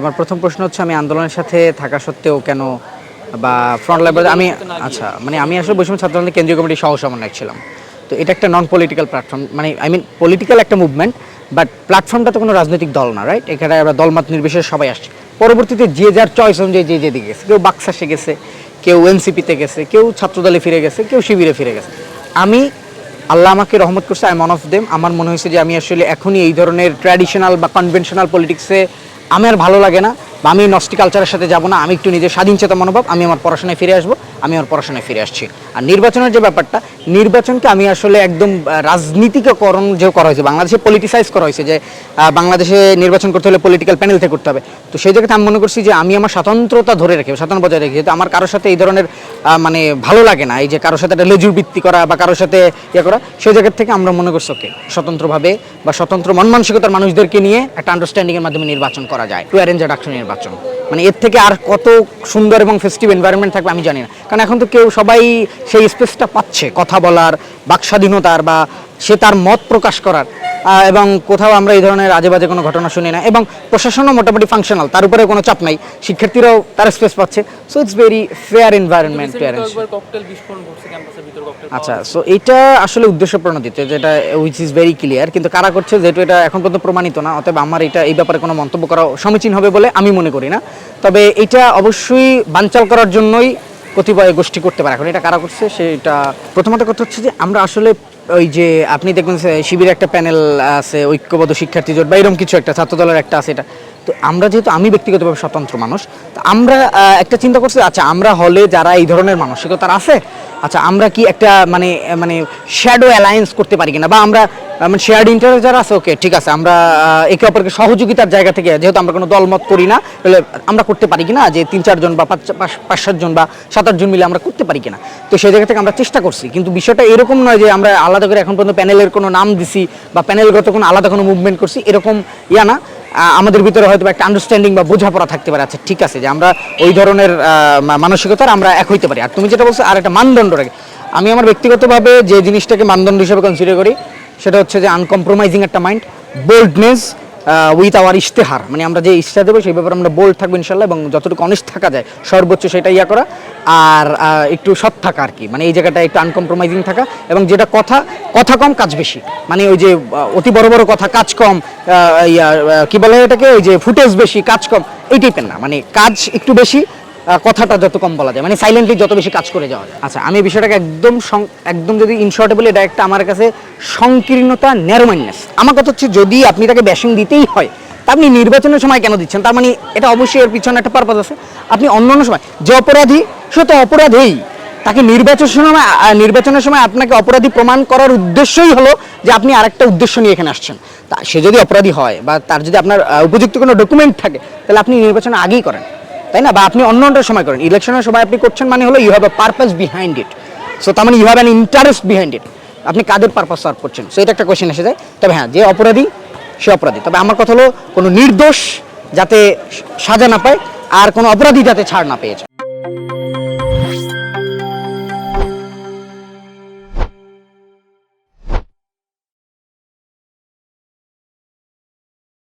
তোমার প্রথম প্রশ্ন হচ্ছে আমি আন্দোলনের সাথে থাকা সত্ত্বেও কেন বা ফ্রন্ট লাইন আমি আচ্ছা মানে আমি আসলে বৈষম্য ছাত্র আন্দোলনের কেন্দ্রীয় কমিটির সহ সমন্বয়ক ছিলাম। তো এটা একটা নন পলিটিক্যাল প্ল্যাটফর্ম মানে আই মিন পলিটিক্যাল একটা মুভমেন্ট বাট প্ল্যাটফর্মটা তো কোনো রাজনৈতিক দল না রাইট এখানে আমরা দলমত নির্বিশেষে সবাই আসছে। পরবর্তীতে যে যার চয়েস অনুযায়ী যে যেদিকে গেছে কেউ বাক্সাসে গেছে কেউ এনসিপিতে গেছে কেউ ছাত্রদলে ফিরে গেছে কেউ শিবিরে ফিরে গেছে। আমি আল্লাহ আমাকে রহমত করছে আই মন অফ দেম আমার মনে হয়েছে যে আমি আসলে এখনই এই ধরনের ট্র্যাডিশনাল বা কনভেনশনাল পলিটিক্সে আমার ভালো লাগে না, বা আমি নষ্টি কালচারের সাথে যাব না, আমি একটু নিজের স্বাধীন চেতা মনোভাব, আমি আমার পড়াশোনায় ফিরে আসব, আমি আমার পড়াশোনায় ফিরে আসছি। আর নির্বাচনের যে ব্যাপারটা নির্বাচনকে আমি আসলে একদম রাজনীতিকরণ যে করা হয়েছে, বাংলাদেশে পলিটিসাইজ করা হয়েছে যে বাংলাদেশে নির্বাচন করতে হলে পলিটিক্যাল প্যানেল থেকে করতে হবে। তো সেই জায়গাতে আমি মনে করছি যে, আমি আমার স্বতন্ত্রতা ধরে রেখে, স্বতন্ত্র বজায় রেখে, যেহেতু আমার কারোর সাথে এই ধরনের মানে ভালো লাগে না, এই যে কারোর সাথে একটা লেজুর বৃত্তি করা বা কারোর সাথে ইয়ে করা, সেই জায়গা থেকে আমরা মনে করছি ওকে স্বতন্ত্রভাবে বা স্বতন্ত্র মন মানসিকতার মানুষদেরকে নিয়ে একটা আন্ডারস্ট্যান্ডিং এর মাধ্যমে নির্বাচন করা যায় টু অ্যারেঞ্জ ডাকশন নির্বাচন। মানে এর থেকে আর কত সুন্দর এবং ফেস্টিভ এনভায়রনমেন্ট থাকবে আমি জানি না। কারণ এখন তো কেউ সবাই সেই স্পেসটা পাচ্ছে, কথা বলার বাক স্বাধীনতার বা সে তার মত প্রকাশ করার এবং কোথাও আমরা এই ধরনের আজে বাজে কোনো ঘটনা শুনি না এবং প্রশাসনও মোটামুটি ফাংশনাল তার উপরে কোনো চাপ নাই শিক্ষার্থীরাও তার স্পেস পাচ্ছে so it's very fair environment আচ্ছা সো এটা আসলে উদ্দেশ্য প্রণোদিত যেটা উইচ ইজ ভেরি ক্লিয়ার কিন্তু কারা করছে যেহেতু এটা এখন পর্যন্ত প্রমাণিত না অতএব আমার এটা এই ব্যাপারে কোনো মন্তব্য করা সমীচীন হবে বলে আমি মনে করি না তবে এটা অবশ্যই বানচাল করার জন্যই কতিপয় গোষ্ঠী করতে পারে। এখন এটা কারা করছে সেটা প্রথমত কথা হচ্ছে যে আমরা আসলে ওই যে আপনি দেখবেন যে শিবিরের একটা প্যানেল আছে, ঐক্যবদ্ধ শিক্ষার্থী জোট বা এরকম কিছু একটা ছাত্র দলের একটা আছে এটা। তো আমরা যেহেতু আমি ব্যক্তিগতভাবে স্বতন্ত্র মানুষ, তো আমরা একটা চিন্তা করছি আচ্ছা আমরা হলে যারা এই ধরনের মানসিকতা আছে আচ্ছা আমরা কি একটা মানে মানে শ্যাডো অ্যালায়েন্স করতে পারি কিনা বা আমরা মানে শেয়ার্ড ইন্টারেস্ট যারা আছে ওকে ঠিক আছে, আমরা একে অপরকে সহযোগিতার জায়গা থেকে, যেহেতু আমরা কোনো দলমত করি না, তাহলে আমরা করতে পারি কিনা, যে তিন চারজন বা পাঁচ, পাঁচ- সাতজন বা সাত আটজন মিলে আমরা করতে পারি কিনা। তো সেই জায়গা থেকে আমরা চেষ্টা করছি, কিন্তু বিষয়টা এরকম নয় যে আমরা আলাদা করে এখন পর্যন্ত প্যানেলের কোনো নাম দিছি বা প্যানেলগত কোনো আলাদা কোনো মুভমেন্ট করছি, এরকম ইয়া না। আমাদের ভিতরে হয়তো একটা আন্ডারস্ট্যান্ডিং বা বোঝাপড়া থাকতে পারে আচ্ছা ঠিক আছে, যে আমরা ওই ধরনের মানসিকতার আমরা এক হইতে পারি। আর তুমি যেটা বলছো, আর একটা মানদণ্ড রাখে। আমি আমার ব্যক্তিগতভাবে যে জিনিসটাকে মানদণ্ড হিসেবে কনসিডার করি সেটা হচ্ছে যে আনকম্প্রোমাইজিং একটা মাইন্ড বোল্ডনেস উইথ আওয়ার ইশতেহার। মানে আমরা যে ইচ্ছা দেবো, সেই ব্যাপারে আমরা বোল্ড থাকব ইনশাল্লাহ এবং যতটুকু অনিষ্ট থাকা যায়, সর্বোচ্চ সেটা ইয়া করা। আর একটু সৎ থাকা আর কি। মানে এই জায়গাটা একটু আনকম্প্রোমাইজিং থাকা এবং যেটা কথা কথা কম, কাজ বেশি। মানে ওই যে অতি বড় বড় কথা, কাজ কম কি বলে এটাকে? ওই যে ফুটেজ বেশি, কাজ কম, এই টাইপের না। মানে কাজ একটু বেশি কথাটা যত কম বলা যায় মানে সাইলেন্টলি যত বেশি কাজ করে যাওয়া যায়। আচ্ছা আমি বিষয়টাকে একদম একদম যদি ইনশর্টে বলি এটা একটা আমার কাছে সংকীর্ণতা ন্যারোমাইন্ডনেস আমার কথা হচ্ছে, যদি আপনি তাকে ব্যাশিং দিতেই হয় আপনি নির্বাচনের সময় কেন দিচ্ছেন? তার মানে এটা অবশ্যই এর পিছনে একটা পারপাস আছে। আপনি অন্য অন্য সময়, যে অপরাধী, সে তো অপরাধেই। তাকে নির্বাচনের সময় নির্বাচনের সময় আপনাকে অপরাধী প্রমাণ করার উদ্দেশ্যই হলো যে আপনি আরেকটা উদ্দেশ্য নিয়ে এখানে আসছেন। তা সে যদি অপরাধী হয়, বা তার যদি আপনার উপযুক্ত কোনো ডকুমেন্ট থাকে, তাহলে আপনি নির্বাচনে আগেই করেন। তাই না? বা আপনি অন্য অন্য সময় করেন। ইলেকশনের সময় আপনি করছেন মানে হলো you have a purpose behind it so তার মানে you have an interest behind it আপনি কাদের পারপাস সার্ভ করছেন? সো এটা একটা কোয়েশ্চেন এসে যায়। তবে হ্যাঁ যে অপরাধী, সে অপরাধী। তবে আমার কথা হলো, কোনো নির্দোষ যাতে সাজা না পায় আর কোনো অপরাধী যাতে ছাড় না পেয়েছে